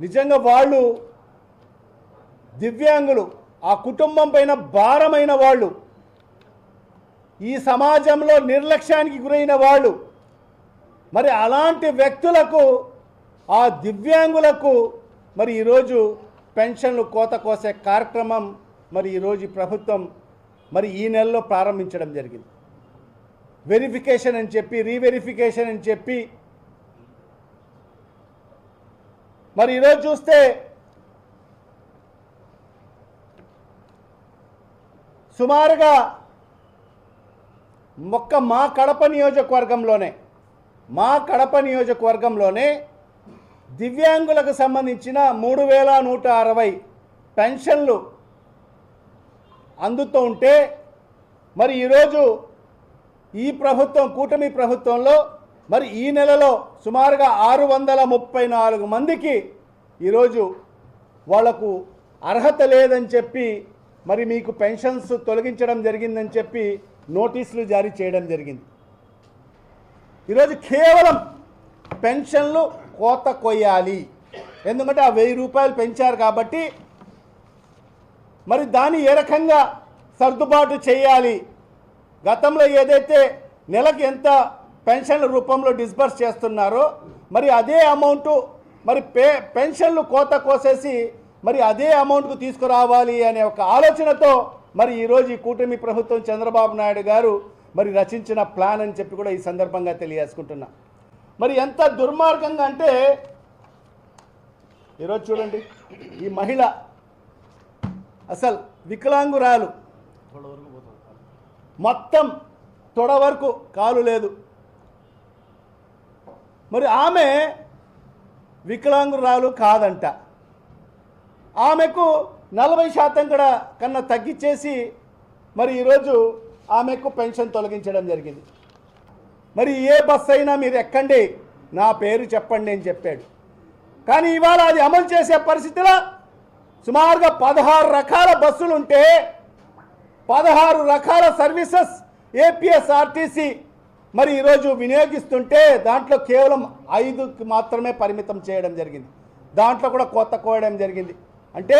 నిజంగా వాళ్ళు దివ్యాంగులు ఆ కుటుంబం పైన భారమైన వాళ్ళు ఈ సమాజంలో నిర్లక్ష్యానికి గురైన వాళ్ళు మరి అలాంటి వ్యక్తులకు ఆ దివ్యాంగులకు మరి ఈరోజు పెన్షన్లు కోత కోసే కార్యక్రమం మరి ఈరోజు ప్రభుత్వం మరి ఈ నెలలో ప్రారంభించడం జరిగింది. వెరిఫికేషన్ అని చెప్పి రీవెరిఫికేషన్ అని చెప్పి మరి ఈరోజు చూస్తే సుమారుగా మొక్క మా కడప నియోజకవర్గంలోనే మా కడప నియోజకవర్గంలోనే దివ్యాంగులకు సంబంధించిన మూడు వేల నూట అరవై పెన్షన్లు అందుతూ ఉంటే మరి ఈరోజు ఈ ప్రభుత్వం కూటమి ప్రభుత్వంలో మరి ఈ నెలలో సుమారుగా ఆరు వందల ముప్పై నాలుగు మందికి ఈరోజు వాళ్ళకు అర్హత లేదని చెప్పి మరి మీకు పెన్షన్స్ తొలగించడం జరిగిందని చెప్పి నోటీసులు జారీ చేయడం జరిగింది. ఈరోజు కేవలం పెన్షన్లు కోత కొయ్యాలి. ఎందుకంటే ఆ వెయ్యి రూపాయలు పెంచారు కాబట్టి మరి దాన్ని ఏ రకంగా సర్దుబాటు చేయాలి? గతంలో ఏదైతే నెలకు ఎంత పెన్షన్ల రూపంలో డిస్బర్స్ చేస్తున్నారో. మరి అదే అమౌంట్ మరి పే పెన్షన్లు కోత కోసేసి మరి అదే అమౌంట్కు తీసుకురావాలి అనే ఒక ఆలోచనతో మరి ఈరోజు ఈ కూటమి ప్రభుత్వం చంద్రబాబు నాయుడు గారు మరి రచించిన ప్లాన్ అని చెప్పి కూడా ఈ సందర్భంగా తెలియజేసుకుంటున్నా. మరి ఎంత దుర్మార్గంగా అంటే ఈరోజు చూడండి ఈ మహిళ అసలు వికలాంగురాలు. మొత్తం తొడ వరకు కాలు లేదు. మరి ఆమె వికలాంగురాలు కాదంట. ఆమెకు నలభై శాతం కూడా కన్నా తగ్గించేసి మరి ఈరోజు ఆమెకు పెన్షన్ తొలగించడం జరిగింది. మరి ఏ బస్సు అయినా మీరు ఎక్కండి నా పేరు చెప్పండి అని చెప్పాడు. కానీ ఇవాళ అది అమలు చేసే పరిస్థితిలో సుమారుగా పదహారు రకాల బస్సులు ఉంటే పదహారు రకాల సర్వీసెస్ ఏపీఎస్ఆర్టీసీ మరి ఈరోజు వినియోగిస్తుంటే దాంట్లో కేవలం ఐదుకి మాత్రమే పరిమితం చేయడం జరిగింది. దాంట్లో కూడా కోత కోయడం జరిగింది. అంటే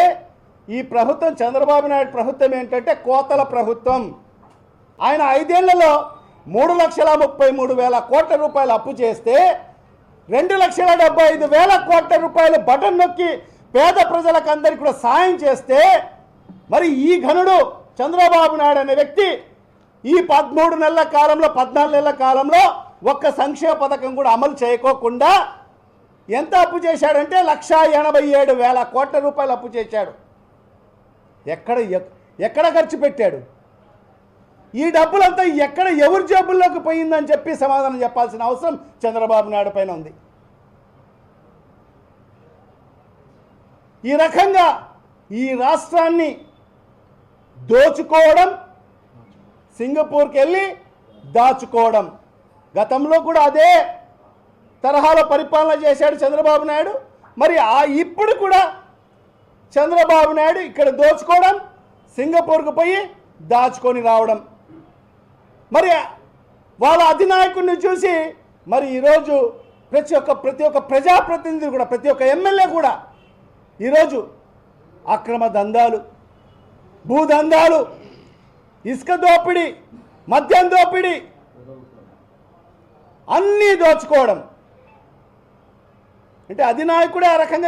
ఈ ప్రభుత్వం చంద్రబాబు నాయుడు ప్రభుత్వం ఏంటంటే కోతల ప్రభుత్వం. ఆయన ఐదేళ్ళలో మూడు లక్షల ముప్పై మూడు వేల కోట్ల రూపాయలు అప్పు చేస్తే రెండు లక్షల డెబ్బై ఐదు వేల కోట్ల రూపాయలు బటన్ నొక్కి పేద ప్రజలకు అందరికీ కూడా సాయం చేస్తే మరి ఈ ఘనుడు చంద్రబాబు నాయుడు అనే వ్యక్తి ఈ పదమూడు నెలల కాలంలో పద్నాలుగు నెలల కాలంలో ఒక్క సంక్షేమ పథకం కూడా అమలు చేయకోకుండా ఎంత అప్పు చేశాడంటే లక్ష ఎనభై ఏడు వేల కోట్ల రూపాయలు అప్పు చేశాడు. ఎక్కడ ఎక్- ఎక్కడ ఖర్చు పెట్టాడు? ఈ డబ్బులంతా ఎక్కడ ఎవరి జేబుల్లోకి పోయిందని చెప్పి సమాధానం చెప్పాల్సిన అవసరం చంద్రబాబు నాయుడు పైన ఉంది. ఈ రకంగా ఈ రాష్ట్రాన్ని దోచుకోవడం సింగపూర్కి వెళ్ళి దాచుకోవడం. గతంలో కూడా అదే తరహాలో పరిపాలన చేశాడు చంద్రబాబు నాయుడు. మరి ఆ ఇప్పుడు కూడా చంద్రబాబు నాయుడు ఇక్కడ దోచుకోవడం సింగపూర్కు పోయి దాచుకొని రావడం. మరి వాళ్ళ అధినాయకుడిని చూసి మరి ఈరోజు ప్రతి ఒక్క ప్రతి ఒక్క ప్రజాప్రతినిధి కూడా ప్రతి ఒక్క ఎమ్మెల్యే కూడా ఈరోజు అక్రమ దందాలు భూదందాలు ఇసుక దోపిడీ మద్యం దోపిడీ అన్నీ దోచుకోవడం. అంటే అధినాయకుడే ఆ రకంగా